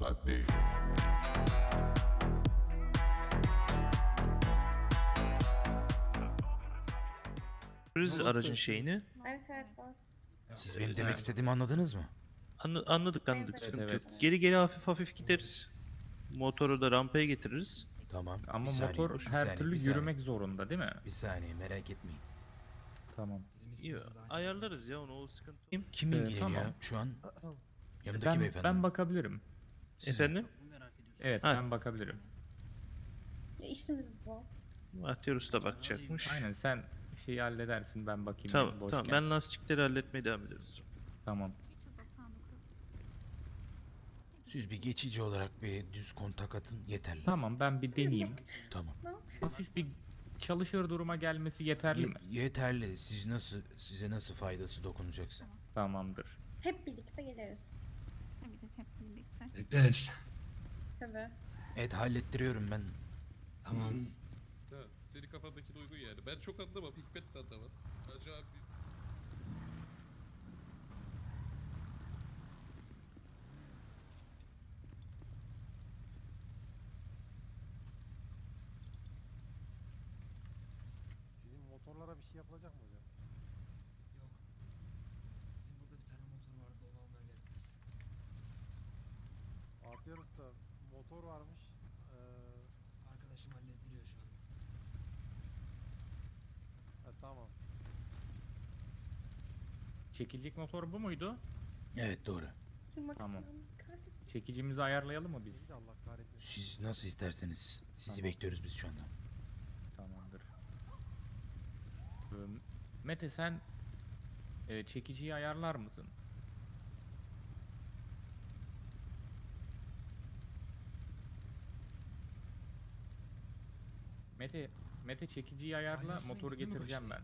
Hadi. Görürüz aracın şeyini. Evet evet boş. Siz benim demek istediğimi anladınız mı? Anla- anladık anladık Evet, sıkıntı evet. yok. Geri geri hafif hafif gideriz. Motoru da rampaya getiririz. Tamam. Ama bir saniye, motor bir her saniye, türlü bir saniye. yürümek zorunda değil mi? Bir saniye merak etmeyin. Tamam. İyi ayarlarız ya onu o sıkıntı. yok. Kim Ee, ilgileniyor tamam. şu an? Yanındaki Ben, beyefendi. ben bakabilirim. Siz mi? Efendim? Evet Ha. ben bakabilirim. Ya işimiz bu. Bahtiyar Usta bakacakmış. Aynen sen şeyi halledersin ben bakayım. Tamam boşken. tamam ben lastikleri halletmeye devam ederiz. Tamam. Siz bir geçici olarak bir düz kontak atın yeterli. Tamam ben bir deneyeyim. Tamam. Hafif bir çalışır duruma gelmesi yeterli Ye- mi? yeterli. Siz nasıl size nasıl faydası dokunacaksa. Tamamdır. Hep birlikte geliriz. Birlikte. Bekleriz. Tabii. Evet hallettiriyorum ben. Tamam. Ha, senin kafandaki duygu yani. Ben çok anlamam, Hikmet de anlamaz. Acayip bir... Sizin motorlara bir şey yapılacak mı hocam? Yok. Bizim burada bir tane motor vardı, onu almaya geldik biz. Bahtiyar Usta motor varmış. Ee, Arkadaşım hallettiriyor şu an. ha, tamam. Çekilecek motor bu muydu? Evet doğru. Tamam. Çekicimizi ayarlayalım mı biz? Allah kahretmesin. Siz nasıl isterseniz. Sizi Tamam. bekliyoruz biz şu anda. Tamamdır. Ee, Mete sen e, çekiciyi ayarlar mısın? Mete, Mete çekiciyi ayarla, Aynısını motoru getireceğim ben.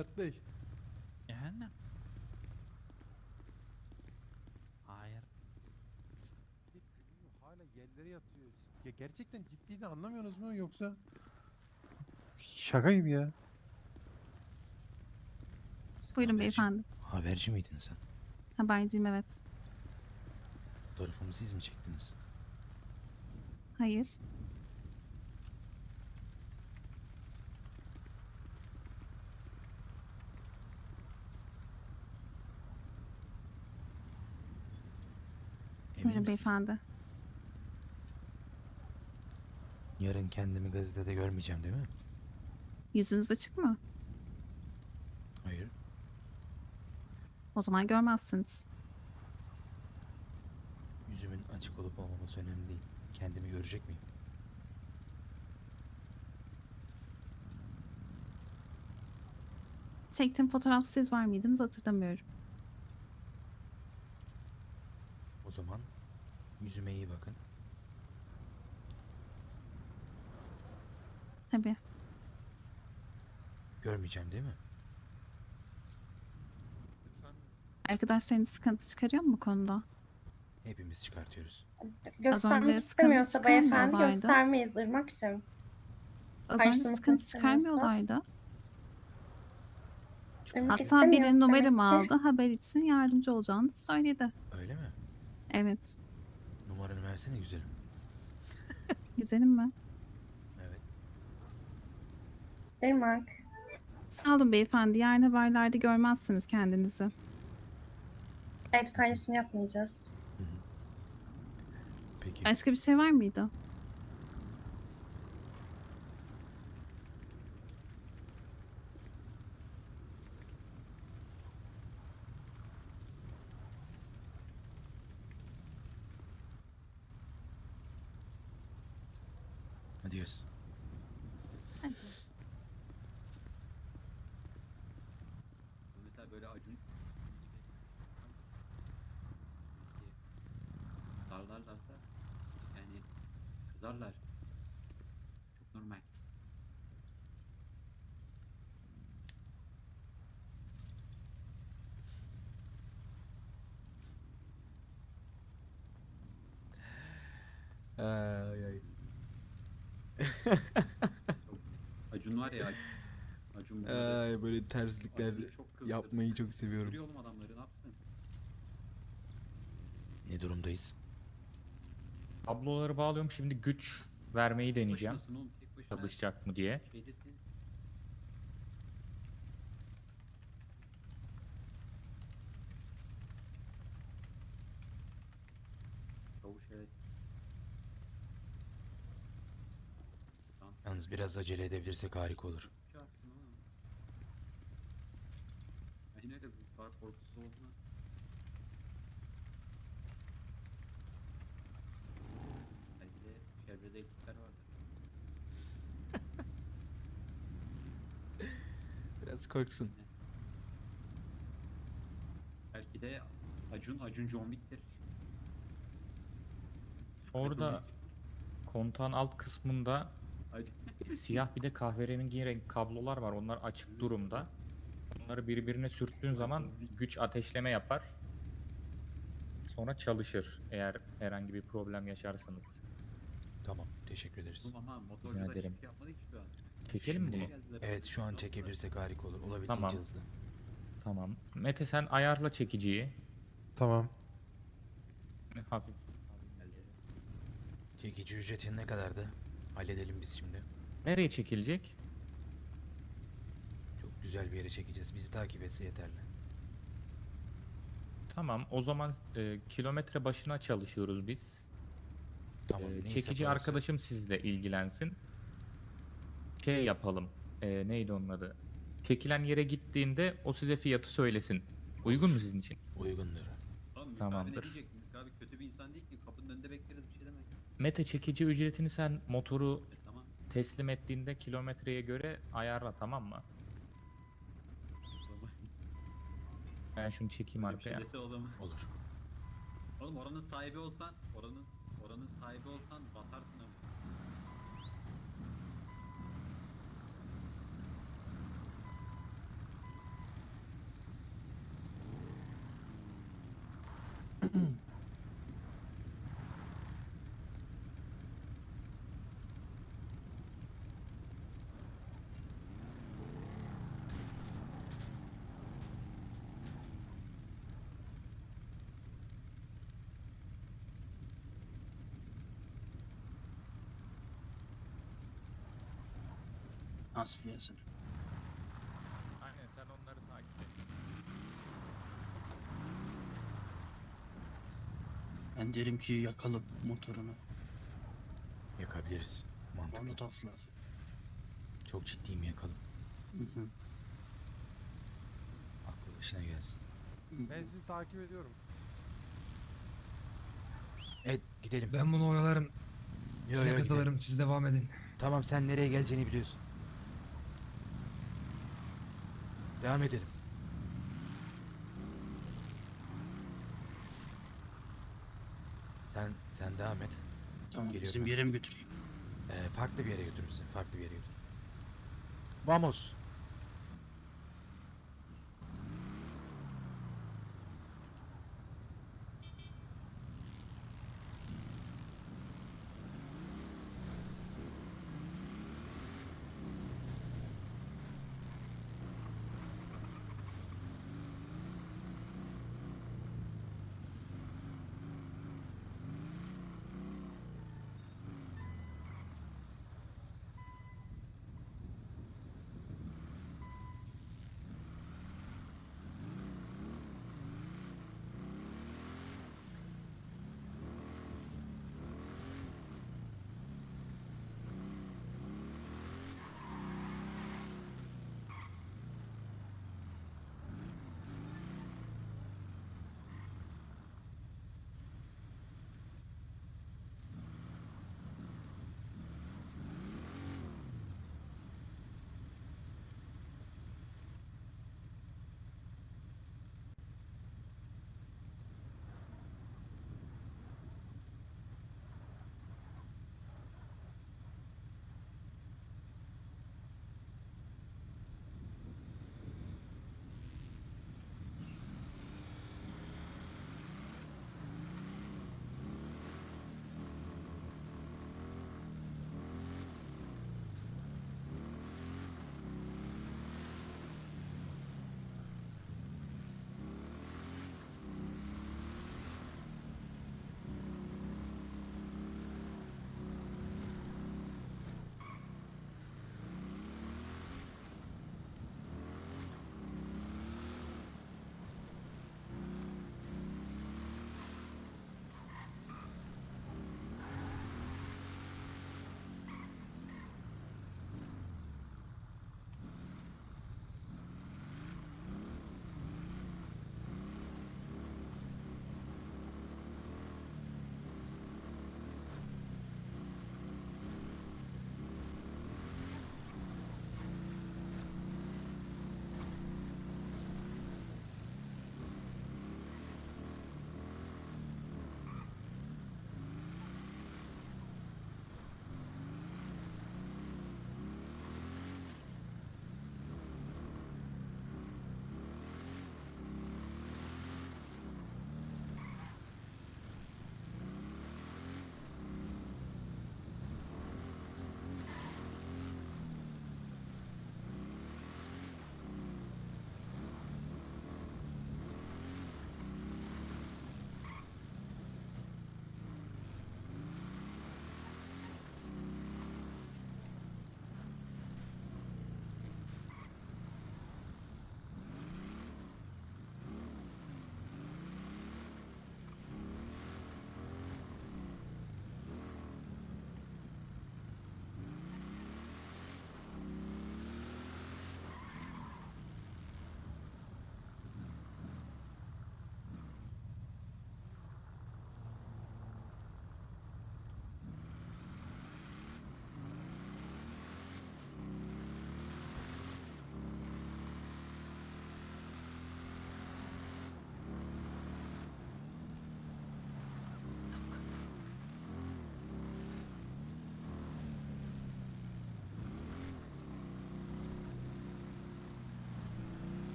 Mert Bey. Efendim? Hayır. Hala yerlere yatıyor. Ya gerçekten ciddiğini anlamıyorsunuz mu yoksa? Şaka gibi ya. Buyurun Haberci- beyefendi. Haberci miydin sen? Haberciyim evet. Fotoğrafımı siz mi çektiniz? Hayır. Buyurun beyefendi. Yarın kendimi gazetede görmeyeceğim değil mi? Yüzünüz açık mı? Hayır. O zaman görmezsiniz. Yüzümün açık olup olmaması önemli değil. Kendimi görecek miyim? Çektiğim fotoğraf siz var mıydınız hatırlamıyorum. O zaman yüzüme iyi bakın. Tabii. Görmeyeceğim değil mi? Arkadaşlarınız sıkıntı çıkarıyor mu bu konuda? Hepimiz çıkartıyoruz. Göstermek sıkıntı istemiyorsa beyefendi çıkarmıyorlardı. göstermeyiz Irmak'cığım. Az önce Karşılamasını sıkıntı istemiyorsa- çıkarmıyorlardı. Irmak Hatta istemiyor birinin demek numaramı ki. aldı. Haber için yardımcı olacağını söyledi. Öyle mi? Evet. Versene güzelim. Güzelim mi? Evet. Irmak. Sağ olun beyefendi. Yarın haberlerde görmezsiniz kendinizi. Evet paylaşım yapmayacağız. Hı hı. Peki. Başka bir şey var mıydı? Adios. Mesela böyle acun darlarlarsa yani kızarlar. Çok normal. Ay ay. Acun var ya Acun. Ay böyle terslikler Acun çok yapmayı çok seviyorum. Oğlum adamları ne yapsın? Ne durumdayız? Kabloları bağlıyorum. Şimdi güç vermeyi deneyeceğim. Başınasın oğlum tek başına. Çalışacak mı diye. Şeydesin. Çavuş evet. Tamam. Yalnız biraz acele edebilirsek harika olur. Aynen öyle bu kadar korkusuz olmaz. Belki de çevrede ekipler vardır. Biraz korksun. Belki de Acun, Acun John Wick'tir. Orada kontağın alt kısmında siyah bir de kahverengi renk kablolar var. Onlar açık durumda. Bunları birbirine sürttüğün zaman güç ateşleme yapar. Sonra çalışır eğer herhangi bir problem yaşarsanız. Tamam teşekkür ederiz. Motorcular hiçbir ederim. şey yapmadı ki şu an. Çekelim mi Şimdi- bunu? Geldiler, Evet şu an çekebilirsek harika olur. Olabildiğince Tamam. hızlı. Tamam. Mete sen ayarla çekiciyi. Tamam. Hafif. Çekici ücretin ne kadardı? Halledelim biz şimdi. Nereye çekilecek? Çok güzel bir yere çekeceğiz. Bizi takip etse yeterli. Tamam. O zaman e, kilometre başına çalışıyoruz biz. Tamam. Neyse çekici parası. arkadaşım sizle ilgilensin. Şey yapalım. Ee, neydi onun adı? Çekilen yere gittiğinde o size fiyatı söylesin. Uygun mu sizin için? Uygundur. Tamamdır. ne diyecek? Mülk abi kötü bir insan değil ki. Kapının önünde bekleriz bir şey demez. Mete çekici ücretini sen motoru E. teslim ettiğinde kilometreye göre ayarla tamam mı? Ben şunu çekeyim bir şey arkaya. dese o zaman. Olur. Oğlum oranın sahibi olsan, oranın oranın sahibi olsan batarsın ama. Nasıl biliyorsun? Aynen sen onları takip et. Ben derim ki yakalım motorunu. Yakabiliriz. Mantıklı. Molotofla. Çok ciddiyim yakalım. Hı hı. Aklı başına gelsin. Ben sizi takip ediyorum. Evet gidelim. Ben bunu oyalarım. Yo, Size yo, gidelim. katılırım. Siz devam edin. Tamam sen nereye geleceğini biliyorsun. Devam edelim. Sen sen devam et. Tamam Geliyorum bizim ben. yere mi götüreyim? Ee, farklı bir yere götürürsün. Farklı bir yere götür. Vamos.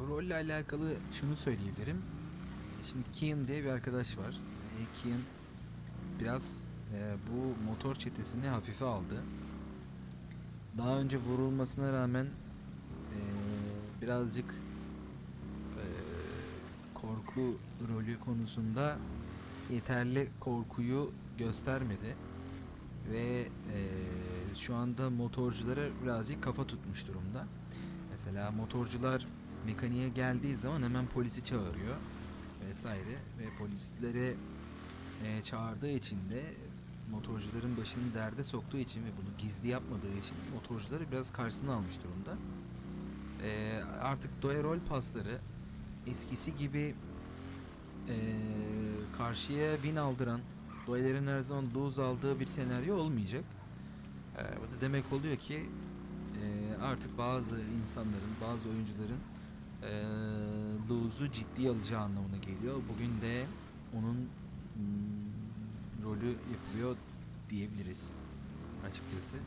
Bu rolle alakalı şunu söyleyebilirim. Şimdi Kian diye bir arkadaş var. E, Kian biraz e, bu motor çetesini hafife aldı. Daha önce vurulmasına rağmen e, birazcık e, korku rolü konusunda yeterli korkuyu göstermedi ve e, şu anda motorculara birazcık kafa tutmuş durumda. Mesela motorcular mekaniğe geldiği zaman hemen polisi çağırıyor vesaire ve polislere e, çağırdığı için de motorcuların başını derde soktuğu için ve bunu gizli yapmadığı için motorcuları biraz karşısına almış durumda. E, artık Doe rol pasları eskisi gibi e, karşıya win aldıran Doe'lerin her zaman lose aldığı bir senaryo olmayacak. E, bu da demek oluyor ki e, artık bazı insanların, bazı oyuncuların e, lose'u ciddiye alacağı anlamına geliyor. Bugün de onun mm, rolü yapılıyor diyebiliriz açıkçası.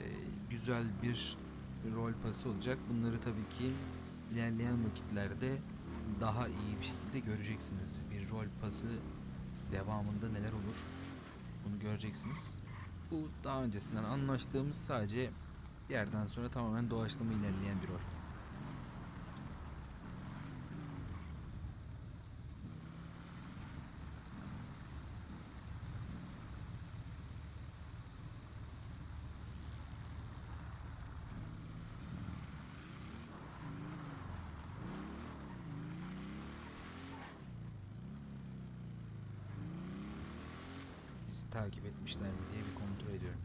E, güzel bir rol pası olacak. Bunları tabii ki ilerleyen vakitlerde daha iyi bir şekilde göreceksiniz. Bir rol pası devamında neler olur bunu göreceksiniz. Bu daha öncesinden anlaştığımız sadece bir yerden sonra tamamen doğaçlama ilerleyen bir rol. Bizi takip etmişler mi diye bir kontrol ediyorum.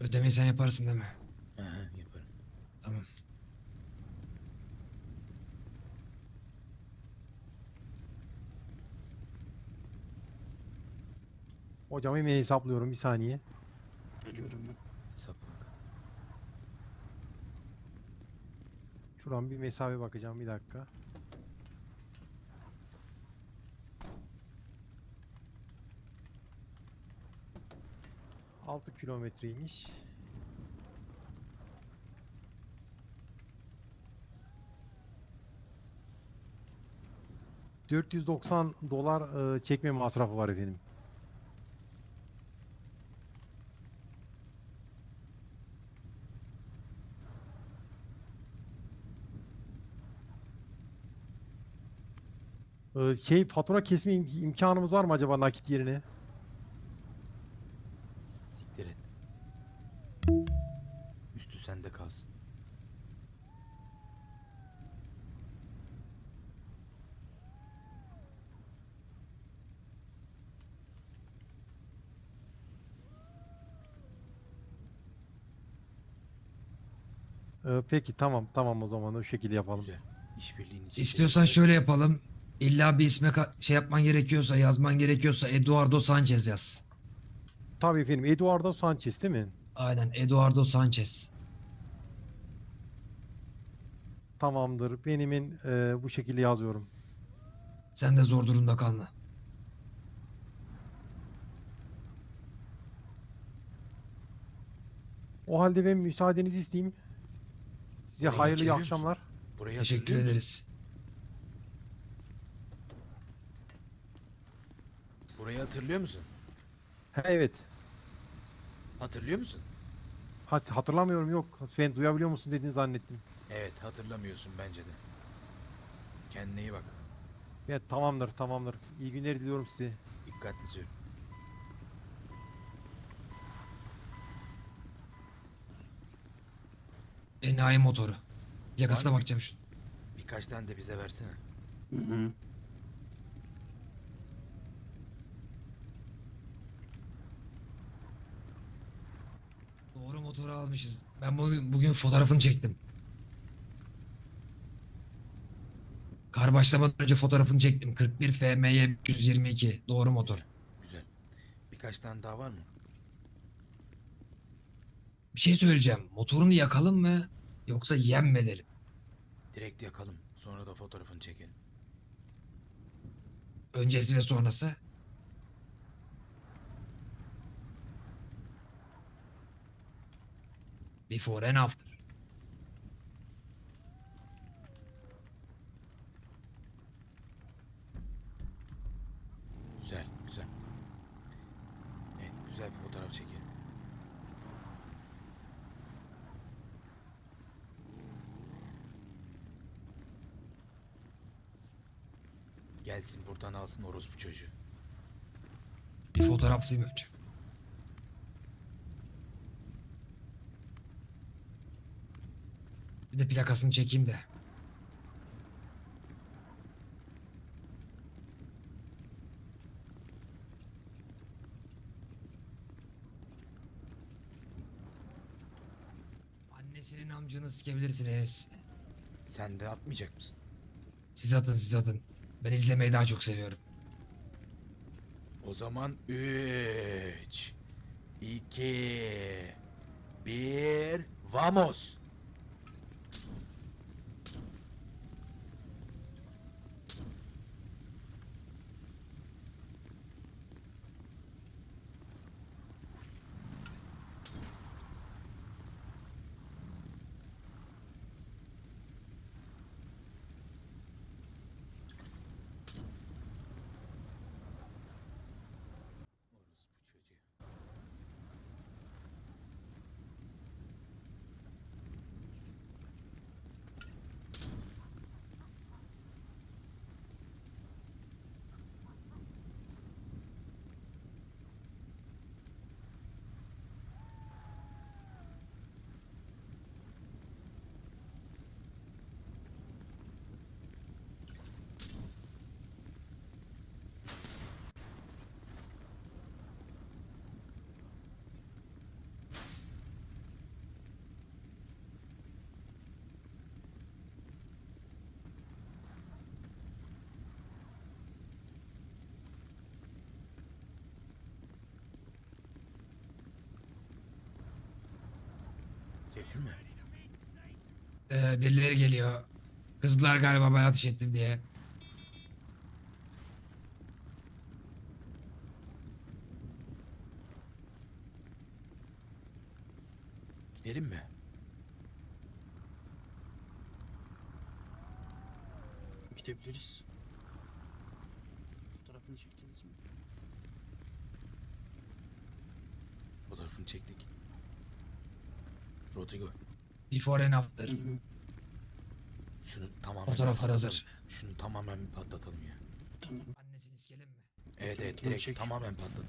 Ödemeyi sen yaparsın değil mi? Aha, yaparım. Tamam. Hocam hemen hesaplıyorum bir saniye. Geliyorum ben. Hesap bakalım. Şuradan bir mesafe bakacağım bir dakika. Altı kilometreymiş. ...490 dolar e, çekme masrafı var efendim. Ee, şey fatura kesme im- imkanımız var mı acaba nakit yerine? Ee, peki tamam tamam o zaman o şekilde yapalım. Güzel. İşbirliğin. İstiyorsan şöyle yapalım. İlla bir isme ka- şey yapman gerekiyorsa, yazman gerekiyorsa Eduardo Sanchez yaz. Tabii efendim Eduardo Sanchez değil mi? Aynen Eduardo Sanchez. Tamamdır. Benimin e, bu şekilde yazıyorum. Sen de zor durumda kalma. O halde ben müsaadenizi isteyeyim. Size Burayı hayırlı iyi hatırlıyor musun? akşamlar. Burayı Teşekkür hatırlıyor musun? ederiz. Burayı hatırlıyor musun? Ha, evet. Hatırlıyor musun? Ha, hatırlamıyorum yok. Sen duyabiliyor musun dediğini zannettim. Evet hatırlamıyorsun bence de. Kendine iyi bak. Evet tamamdır tamamdır. İyi günler diliyorum size. Dikkatli sür. Enayi motoru. Yakasına Var bakacağım şu. Birkaç tane de bize versene. Hı hı. Doğru motoru almışız. Ben bugün, bugün fotoğrafını çektim. Kar başlamadan önce fotoğrafını çektim. 41 FMY 122. Doğru motor. Güzel. Birkaç tane daha var mı? Bir şey söyleyeceğim. Motorunu yakalım mı? Yoksa yem mi edelim? Direkt yakalım. Sonra da fotoğrafını çekelim. Öncesi ve sonrası. Before and after. Güzel, güzel. Evet, güzel bir fotoğraf çekelim. Gelsin buradan alsın orospu çocuğu. Bir fotoğraflayayım önce. Bir de plakasını çekeyim de. Annesinin amcını sikebilirsiniz. Sen de atmayacak mısın? Siz atın siz atın. Ben izlemeyi daha çok seviyorum. O zaman 3 2 1 Vamos. Orospu çocuğu. Çektin mi? Ee, birileri geliyor. Kızdılar galiba ben ateş ettim diye. Gidelim mi? Gidebiliriz. Fotoğrafını çektiniz mi? Fotoğrafını çektik. Rodrigo, Before and after. Şunu tamamen Fotoğraflar patlatalım. hazır. Şunu tamamen bir patlatalım ya. Tamam. Annesini sikelim mi? Evet evet tamam, direkt çek. tamamen patlatalım.